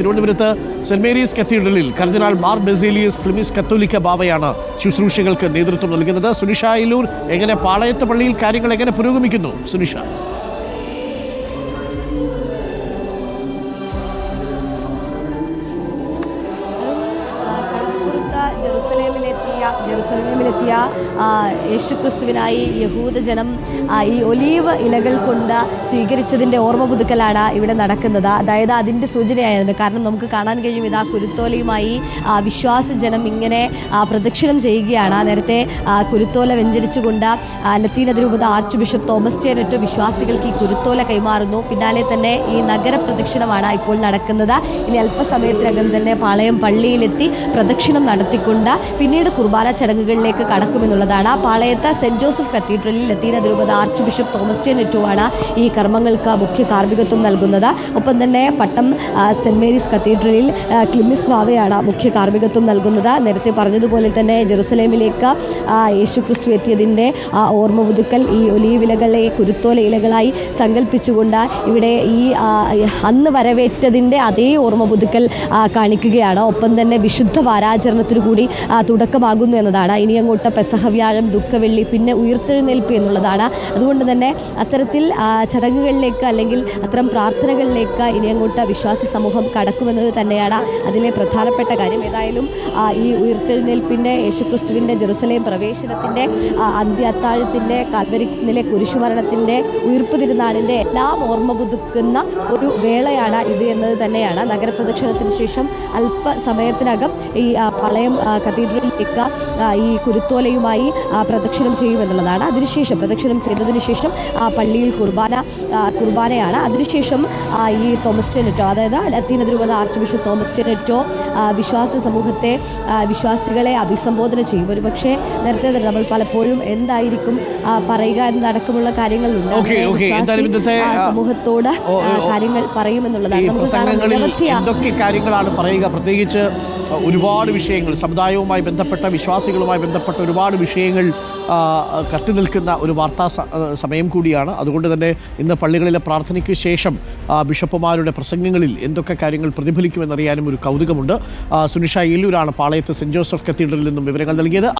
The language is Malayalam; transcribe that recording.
തിരുവനന്തപുരത്ത് സെന്റ് മേരീസ് കത്തീഡ്രലിൽ കർദിനാൾ മാർ ബെസേലിയസ് ക്ലിമിസ് കത്തോലിക്ക ബാവയാണ് ശുശ്രൂഷകൾക്ക് നേതൃത്വം നൽകുന്നത്. സുനിഷ എങ്ങനെ പാളയത്ത് പള്ളിയിൽ കാര്യങ്ങൾ എങ്ങനെ പുരോഗമിക്കുന്നു? സുനിഷ. ജെറുസലേമിലെത്തിയ യേശുക്രിസ്തുവിനായി യഹൂദജനം ഈ ഒലീവ് ഇലകൾ കൊണ്ട് സ്വീകരിച്ചതിന്റെ ഓർമ്മ പുതുക്കലാണ് ഇവിടെ നടക്കുന്നത്. അതായത് അതിന്റെ സൂചനയായിരുന്നു കാരണം നമുക്ക് കാണാൻ കഴിയും ഇതാ കുരുത്തോലയുമായി ആ, വിശ്വാസ ജനം ഇങ്ങനെ പ്രദക്ഷിണം ചെയ്യുകയാണ്. നേരത്തെ കുരുത്തോല വ്യഞ്ചരിച്ചുകൊണ്ട് ലത്തീൻ ആർച്ച് ബിഷപ്പ് തോമസ് ചേരറ്റ് വിശ്വാസികൾക്ക് ഈ കുരുത്തോല കൈമാറുന്നു. പിന്നാലെ തന്നെ ഈ നഗര പ്രദക്ഷിണമാണ് ഇപ്പോൾ നടക്കുന്നത്. ഇനി അല്പസമയത്തിനകം തന്നെ പാളയം പള്ളിയിലെത്തി പ്രദക്ഷിണം നടത്തിക്കൊണ്ട് പിന്നീട് കുർബാന ചടങ്ങുകളിലേക്ക് കടക്കുമെന്നുള്ളതാണ്. പാളയത്ത് സെന്റ് ജോസഫ് കത്തീഡ്രലിൽ ലത്തീന അതിരൂപത ആർച്ച് ബിഷപ്പ് തോമസ് ജെ നെറ്റുവാണ് ഈ കർമ്മങ്ങൾക്ക് മുഖ്യ കാർമ്മികത്വം നൽകുന്നത്. ഒപ്പം തന്നെ പട്ടം സെന്റ് മേരീസ് കത്തീഡ്രലിൽ ക്ലിമിസ് വാവയാണ് മുഖ്യ കാർമ്മികത്വം നൽകുന്നത്. നേരത്തെ പറഞ്ഞതുപോലെ തന്നെ ജെറുസലേമിലേക്ക് യേശുക്രിസ്തു എത്തിയതിന്റെ ഓർമ്മ പുതുക്കൽ ഈ ഒലിവിലകളെ കുരുത്തോല ഇലകളായി സങ്കല്പിച്ചുകൊണ്ട് ഇവിടെ ഈ അന്ന് വരവേറ്റതിന്റെ അതേ ഓർമ്മ പുതുക്കൽ കാണിക്കുകയാണ്. ഒപ്പം തന്നെ വിശുദ്ധ വാരാചരണത്തിനു കൂടി തുടക്കമാകുന്നു എന്നതാണ് ഇനി അങ്ങോട്ട് പെസഹ വ്യാഴം ദുഃഖവെള്ളി പിന്നെ ഉയർത്തെഴുന്നേൽപ്പ് എന്നുള്ളതാണ്. അതുകൊണ്ട് തന്നെ അത്തരത്തിൽ ചടങ്ങുകളിലേക്ക് അല്ലെങ്കിൽ അത്തരം പ്രാർത്ഥനകളിലേക്ക് ഇനി അങ്ങോട്ട് വിശ്വാസി സമൂഹം കടക്കുമെന്നത് തന്നെയാണ് അതിലെ പ്രധാനപ്പെട്ട കാര്യം. ഏതായാലും ഈ ഉയർത്തെഴുന്നേൽപ്പിന്റെ യേശുക്രിസ്തുവിന്റെ ജെറുസലേം പ്രവേശനത്തിന്റെ അന്ത്യ അത്താഴത്തിന്റെ കാൽവരി നില കുരിശുമരണത്തിന്റെ ഉയർപ്പ് തിരുനാളിന്റെ എല്ലാം ഓർമ്മ പുതുക്കുന്ന ഒരു വേളയാണ് ഇത് എന്നത് തന്നെയാണ്. നഗരപ്രദക്ഷിണത്തിന് ശേഷം അല്പസമയത്തിനകം ഈ പളയം ആ, ആ, ഈ കുരുത്തോലയുമായി പ്രദക്ഷിണം ചെയ്യുമെന്നുള്ളതാണ് അതിനുശേഷം പ്രദക്ഷിണം ചെയ്തതിനു ശേഷം ആ, പള്ളിയിൽ കുർബാന കുർബാനയാണ്. അതിനുശേഷം ഈ തോമസ് ടെനറ്റോ അതായത് ലത്തീൻ ആർച്ച് ബിഷപ്പ് തോമസ് ടെനറ്റോ വിശ്വാസ സമൂഹത്തെ വിശ്വാസികളെ അഭിസംബോധന ചെയ്യും. ഒരു പക്ഷേ നേരത്തെ നമ്മൾ പലപ്പോഴും എന്തായിരിക്കും പറയുക എന്നടക്കമുള്ള കാര്യങ്ങളുണ്ട് ആ, സമൂഹത്തോട് കാര്യങ്ങൾ പറയുമെന്നുള്ളതാണ് എന്തൊക്കെ കാര്യങ്ങളാണ് പറയുക? പ്രത്യേകിച്ച് ഒരുപാട് വിഷയങ്ങൾ സമുദായവുമായി ബന്ധപ്പെട്ട വിശ്വാസികളുമായി ബന്ധപ്പെട്ട ഒരുപാട് വിഷയങ്ങൾ കത്തി നിൽക്കുന്ന ഒരു വാർത്താ സമയം കൂടിയാണ്. അതുകൊണ്ട് തന്നെ ഇന്ന് പള്ളികളിലെ പ്രാർത്ഥനയ്ക്ക് ശേഷം ബിഷപ്പുമാരുടെ പ്രസംഗങ്ങളിൽ എന്തൊക്കെ കാര്യങ്ങൾ പ്രതിഫലിക്കുമെന്നറിയാനും ഒരു കൗതുകമുണ്ട്. സുനിഷ ഏലൂരാണ് പാളയത്ത് സെന്റ് ജോസഫ് കത്തീഡ്രലിൽ നിന്നും വിവരങ്ങൾ നൽകിയത്.